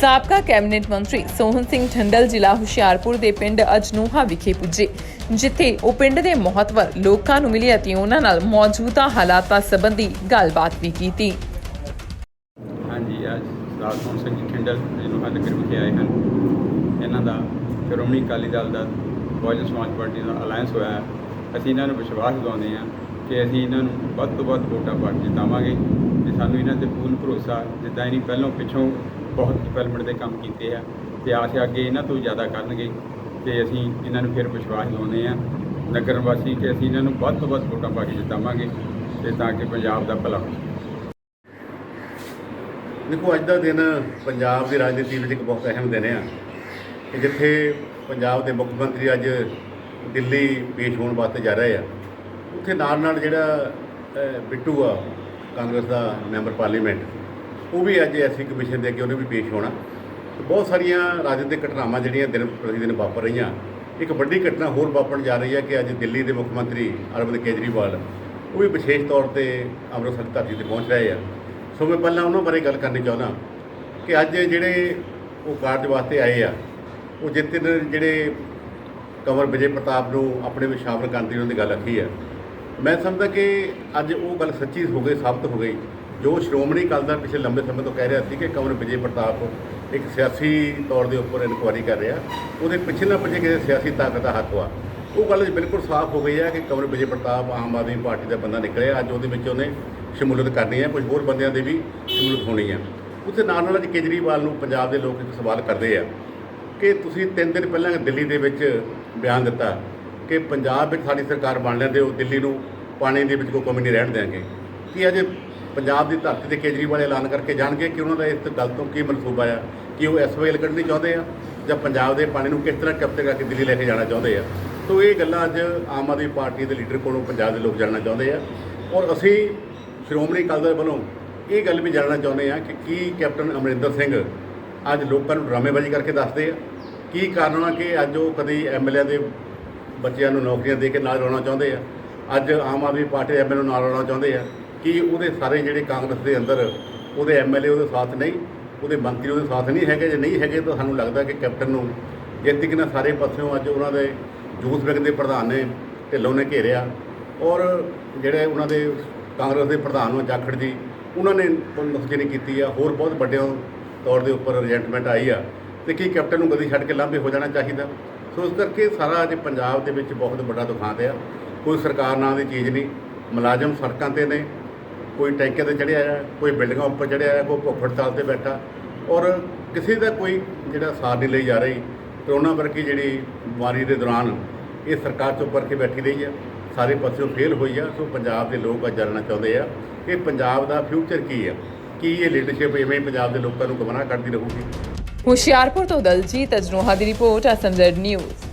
ਸਾਬਕਾ ਕੈਬਨਿਟ ਮੰਤਰੀ ਸੋਹਨ ਸਿੰਘ ਠੰਡਲ ਜ਼ਿਲ੍ਹਾ ਹੁਸ਼ਿਆਰਪੁਰ ਦੇ ਪਿੰਡ ਅਜਨੂਹਾ ਵਿਖੇ ਪੁੱਜੇ, ਜਿੱਥੇ ਉਹ ਪਿੰਡ ਦੇ ਮਹੱਤਵਰ ਲੋਕਾਂ ਨੂੰ ਮਿਲੇ ਅਤੇ ਉਹਨਾਂ ਨਾਲ ਮੌਜੂਦਾ ਹਾਲਾਤਾਂ ਸੰਬੰਧੀ ਗੱਲਬਾਤ ਵੀ ਕੀਤੀ। ਹਾਂਜੀ, ਅੱਜ ਸਰਦਾਰ ਸਿੰਘ ਜੀ ਖਿੰਡਲ ਜਿਹਨੂੰ ਵਿਖੇ ਆਏ ਹਨ। ਇਹਨਾਂ ਦਾ ਸ਼੍ਰੋਮਣੀ ਅਕਾਲੀ ਦਲ ਦਾ ਬਹੁਜਨ ਸਮਾਜ ਪਾਰਟੀ ਨਾਲ ਅਲਾਈਅੰਸ ਹੋਇਆ ਹੈ। ਅਸੀਂ ਇਹਨਾਂ ਨੂੰ ਵਿਸ਼ਵਾਸ ਦਿਵਾਉਂਦੇ ਹਾਂ ਕਿ ਅਸੀਂ ਇਹਨਾਂ ਨੂੰ ਵੱਧ ਤੋਂ ਵੱਧ ਵੋਟਾਂ ਪਾ ਕੇ ਜਿਤਾਵਾਂਗੇ ਤੇ ਸਾਨੂੰ ਇਹਨਾਂ ਤੇ ਪੂਰਨ ਭਰੋਸਾ, ਜਿੱਦਾਂ ਇਹਨੀ ਪਹਿਲਾਂ ਪਿੱਛੋਂ ਬਹੁਤ ਡਿਵੈਲਪਮੈਂਟ ਦੇ ਕੰਮ ਕੀਤੇ ਆ ਤੇ ਆਸ ਹੈ ਅੱਗੇ ਇਹਨਾਂ ਤੋਂ ਜ਼ਿਆਦਾ ਕਰਨਗੇ ਤੇ ਅਸੀਂ ਇਹਨਾਂ ਨੂੰ ਫਿਰ ਵਿਸ਼ਵਾਸ ਦਿਵਾਉਂਦੇ ਹਾਂ। ਨਗਰ ਵਾਸੀ ਕਿ ਅਸੀਂ ਇਹਨਾਂ ਨੂੰ ਵੱਧ ਤੋਂ ਵੱਧ ਵੋਟਾਂ ਪਾ ਕੇ ਜਿਤਾਵਾਂਗੇ ਤੇ ਤਾਂ ਕਿ ਪੰਜਾਬ ਦਾ ਭਲਾ ਹੋ ਦੇਖੋ, ਅੱਜ ਦਾ ਦਿਨ ਪੰਜਾਬ ਦੀ ਰਾਜਨੀਤੀ ਵਿੱਚ ਇੱਕ ਬਹੁਤ ਅਹਿਮ ਦਿਨ ਆ ਕਿ ਜਿੱਥੇ ਪੰਜਾਬ ਦੇ ਮੁੱਖ ਮੰਤਰੀ ਅੱਜ ਦਿੱਲੀ ਪੇਸ਼ ਹੋਣ ਵਾਸਤੇ ਜਾ ਰਹੇ ਆ। ਉੱਥੇ ਨਾਲ ਨਾਲ ਜਿਹੜਾ ਬਿੱਟੂ ਆ, ਕਾਂਗਰਸ ਦਾ ਮੈਂਬਰ ਪਾਰਲੀਮੈਂਟ ਉਹ ਵੀ ਅੱਜ ਐਸੀ ਕਮਿਸ਼ਨ ਦੇ ਅੱਗੇ ਉਹਨੇ ਵੀ ਪੇਸ਼ ਹੋਣਾ। ਬਹੁਤ ਸਾਰੀਆਂ ਰਾਜਨੀਤਿਕ ਘਟਨਾਵਾਂ ਜਿਹੜੀਆਂ ਦਿਨ ਪ੍ਰਤੀ ਦਿਨ ਵਾਪਰ ਰਹੀਆਂ। ਇੱਕ ਵੱਡੀ ਘਟਨਾ ਹੋਰ ਵਾਪਰਨ ਜਾ ਰਹੀ ਹੈ ਕਿ ਅੱਜ ਦਿੱਲੀ ਦੇ ਮੁੱਖ ਮੰਤਰੀ ਅਰਵਿੰਦ ਕੇਜਰੀਵਾਲ ਉਹ ਵੀ ਵਿਸ਼ੇਸ਼ ਤੌਰ ਤੇ ਅੰਮ੍ਰਿਤਸਰ ਦੀ ਧਰਤੀ ਤੇ ਪਹੁੰਚ ਰਹੇ ਆ। ਸੋ ਮੈਂ ਪਹਿਲਾਂ ਉਹਨਾਂ ਬਾਰੇ ਗੱਲ ਕਰਨੀ ਚਾਹੁੰਦਾ ਕਿ ਅੱਜ ਜਿਹੜੇ ਉਹ ਕਾਰਜ ਵਾਸਤੇ ਆਏ ਆ, ਉਹ ਜਿੱਤੇ ਜਿਹੜੇ ਕੰਵਰ ਵਿਜੇ ਪ੍ਰਤਾਪ ਨੂੰ ਆਪਣੇ ਵਿੱਚ ਸ਼ਾਮਲ ਕਰਨ ਦੀ ਉਹਨਾਂ ਦੀ ਗੱਲ ਆਖੀ ਆ। ਮੈਂ ਸਮਝਦਾ ਕਿ ਅੱਜ ਉਹ ਗੱਲ ਸੱਚੀ ਹੋ ਗਈ, ਸਾਬਤ ਹੋ ਗਈ। ਜੋ ਸ਼੍ਰੋਮਣੀ ਅਕਾਲੀ ਦਲ ਪਿਛਲੇ ਲੰਬੇ ਸਮੇਂ ਤੋਂ ਕਹਿ ਰਿਹਾ ਸੀ ਕਿ ਕੰਵਰ ਵਿਜੇ ਪ੍ਰਤਾਪ ਇੱਕ ਸਿਆਸੀ ਤੌਰ ਦੇ ਉੱਪਰ ਇਨਕੁਆਇਰੀ ਕਰ ਰਿਹਾ, ਉਹਦੇ ਪਿੱਛੇ ਨਾ ਪਿੱਛੇ ਕਿਸੇ ਸਿਆਸੀ ਤਾਕਤ ਦਾ ਹੱਥ ਵਾ। ਉਹ ਗੱਲ ਬਿਲਕੁਲ ਸਾਫ਼ ਹੋ ਗਈ ਹੈ ਕਿ ਕੰਵਰ ਵਿਜੇ ਪ੍ਰਤਾਪ ਆਮ ਆਦਮੀ ਪਾਰਟੀ ਦਾ ਬੰਦਾ ਨਿਕਲਿਆ, ਅੱਜ ਉਹਦੇ ਵਿੱਚ ਉਹਨੇ ਸ਼ਮੂਲੀਅਤ ਕਰਨੀ ਹੈ, ਕੁਝ ਹੋਰ ਬੰਦਿਆਂ ਦੀ ਵੀ ਸ਼ਮੂਲੀਅਤ ਹੋਣੀ ਹੈ। ਉੱਥੇ ਨਾਲ ਨਾਲ ਅੱਜ ਕੇਜਰੀਵਾਲ ਨੂੰ ਪੰਜਾਬ ਦੇ ਲੋਕ ਇੱਕ ਸਵਾਲ ਕਰਦੇ ਆ ਕਿ ਤੁਸੀਂ ਤਿੰਨ ਦਿਨ ਪਹਿਲਾਂ ਦਿੱਲੀ ਦੇ ਵਿੱਚ ਬਿਆਨ ਦਿੱਤਾ ਕਿ ਪੰਜਾਬ ਵਿੱਚ ਸਾਡੀ ਸਰਕਾਰ ਬਣ ਲੈਂਦੇ ਹੋ, ਦਿੱਲੀ ਨੂੰ ਪਾਣੀ ਦੇ ਵਿੱਚ ਕੋਈ ਕਮੀ ਨਹੀਂ ਰਹਿਣ ਦੇਣਗੇ ਕੀ ਅੱਜ ਪੰਜਾਬ ਦੀ ਧਰਤੀ ਤੇ ਕੇਜਰੀਵਾਲ ਐਲਾਨ ਕਰਕੇ ਜਾਣਗੇ ਕਿ ਉਹਨਾਂ ਦਾ ਇਸ ਗੱਲ ਤੋਂ ਕੀ ਮਨਸੂਬਾ ਆ, ਕਿ ਉਹ ਐਸਵਾਈਐਲ ਕੱਢਣੀ ਚਾਹੁੰਦੇ ਆ ਜਾਂ ਪੰਜਾਬ ਦੇ ਪਾਣੀ ਨੂੰ ਕਿਸ ਤਰ੍ਹਾਂ ਕੈਪਚਰ ਕਰਕੇ ਦਿੱਲੀ ਲੈ ਕੇ ਜਾਣਾ ਚਾਹੁੰਦੇ ਆ। ਸੋ ਇਹ ਗੱਲਾਂ ਅੱਜ ਆਮ ਆਦਮੀ ਪਾਰਟੀ ਦੇ ਲੀਡਰ ਕੋਲੋਂ ਪੰਜਾਬ ਦੇ ਲੋਕ ਜਾਣਨਾ ਚਾਹੁੰਦੇ ਆ ਔਰ ਅਸੀਂ ਸ਼੍ਰੋਮਣੀ ਅਕਾਲੀ ਦਲ ਵੱਲੋਂ ਇਹ ਗੱਲ ਵੀ ਜਾਣਨਾ ਚਾਹੁੰਦੇ ਆ ਕਿ ਕੀ ਕੈਪਟਨ ਅਮਰਿੰਦਰ ਸਿੰਘ ਅੱਜ ਲੋਕਾਂ ਨੂੰ ਡਰਾਮੇਬਾਜ਼ੀ ਕਰਕੇ ਦੱਸਦੇ ਆ। ਕੀ ਕਾਰਨ ਆ ਕਿ ਅੱਜ ਉਹ ਕਦੀ ਐਮਐਲਏ ਦੇ ਬੱਚਿਆਂ ਨੂੰ ਨੌਕਰੀਆਂ ਦੇ ਕੇ ਨਾਲ ਲਾਉਣਾ ਚਾਹੁੰਦੇ ਆ। ਅੱਜ ਆਮ ਆਦਮੀ ਪਾਰਟੀ ਐਮਐਲਏ ਨੂੰ ਨਾਲ ਲਾਉਣਾ ਚਾਹੁੰਦੇ ਆ। ਕਿ ਉਹਦੇ ਸਾਰੇ ਜਿਹੜੇ ਕਾਂਗਰਸ ਦੇ ਅੰਦਰ ਉਹਦੇ ਐਮਐਲਏ ਉਹਦੇ ਸਾਥ ਨਹੀਂ, ਉਹਦੇ ਮੰਤਰੀ ਉਹਦੇ ਸਾਥ ਨਹੀਂ ਹੈਗੇ, ਜੇ ਨਹੀਂ ਹੈਗੇ ਤਾਂ ਸਾਨੂੰ ਲੱਗਦਾ ਕਿ ਕੈਪਟਨ ਨੂੰ ਜਿੱਤ ਕਿ ਨਾ ਸਾਰੇ ਪਾਸਿਓਂ ਅੱਜ ਉਹਨਾਂ ਦੇ ਜੂਸ ਵਿੰਗ ਦੇ ਪ੍ਰਧਾਨ ਨੇ ਢਿੱਲੋਂ ਨੇ ਘੇਰਿਆ। ਔਰ ਜਿਹੜੇ ਉਹਨਾਂ ਦੇ ਕਾਂਗਰਸ ਦੇ ਪ੍ਰਧਾਨ ਨੂੰ ਜਾਖੜ ਜੀ, ਉਹਨਾਂ ਨੇ ਨੁਕਸਚੀਨੀ ਕੀਤੀ ਆ। ਹੋਰ ਬਹੁਤ ਵੱਡੇ ਤੌਰ ਦੇ ਉੱਪਰ ਰਿਜੈਂਟਮੈਂਟ ਆਈ ਆ ਤੇ ਕੀ ਕੈਪਟਨ ਨੂੰ ਗਦੀ ਛੱਡ ਕੇ ਲਾਂਭੇ ਹੋ ਜਾਣਾ ਚਾਹੀਦਾ? ਸੋ ਇਸ ਕਰਕੇ ਸਾਰਾ ਅੱਜ ਪੰਜਾਬ ਦੇ ਵਿੱਚ ਬਹੁਤ ਵੱਡਾ ਦੁਖਾਂਤ ਆ ਕੋਈ ਸਰਕਾਰ ਨਾਂ ਦੀ ਚੀਜ਼ ਨਹੀਂ, ਮੁਲਾਜ਼ਮ ਸੜਕਾਂ ਤੇ ਨੇ ਕੋਈ ਟੈਂਕੇ ਤੇ ਚੜਿਆ ਆ, ਕੋਈ ਬਿਲਡਿੰਗਾਂ ਉੱਪਰ ਚੜਿਆ ਆ, ਕੋਈ ਭੁੱਖ ਹੜਤਾਲ ਤੇ ਬੈਠਾ। ਔਰ ਕਿਸੇ ਦਾ ਕੋਈ ਜਿਹੜਾ ਸਾਥ ਨਹੀਂ ਲਈ ਜਾ ਰਹੀ ਕਰੋਨਾ ਵਰਗੀ ਜਿਹੜੀ ਬਿਮਾਰੀ ਦੇ ਦੌਰਾਨ ਇਹ ਸਰਕਾਰ ਚੁੱਪ ਕਰਕੇ ਬੈਠੀ ਰਹੀ ਆ। ਸਾਰੇ ਪਾਸਿਓਂ ਫੇਲ ਹੋਈ ਆ। ਸੋ ਪੰਜਾਬ ਦੇ ਲੋਕ ਅੱਜ ਜਾਣਨਾ ਚਾਹੁੰਦੇ ਆ ਕਿ ਪੰਜਾਬ ਦਾ ਫਿਊਚਰ ਕੀ ਆ? ਕੀ ਇਹ ਲੀਡਰਸ਼ਿਪ ਇਵੇਂ ਹੀ ਪੰਜਾਬ ਦੇ ਲੋਕਾਂ ਨੂੰ ਗਮਰਾਹ ਕਰਦੀ ਰਹੂਗੀ? ਹੁਸ਼ਿਆਰਪੁਰ ਤੋਂ ਦਲਜੀਤ ਅਜਨੋਹਾ ਦੀ ਰਿਪੋਰਟ ਅਸਮਜ਼ਰ ਨਿਊਜ਼।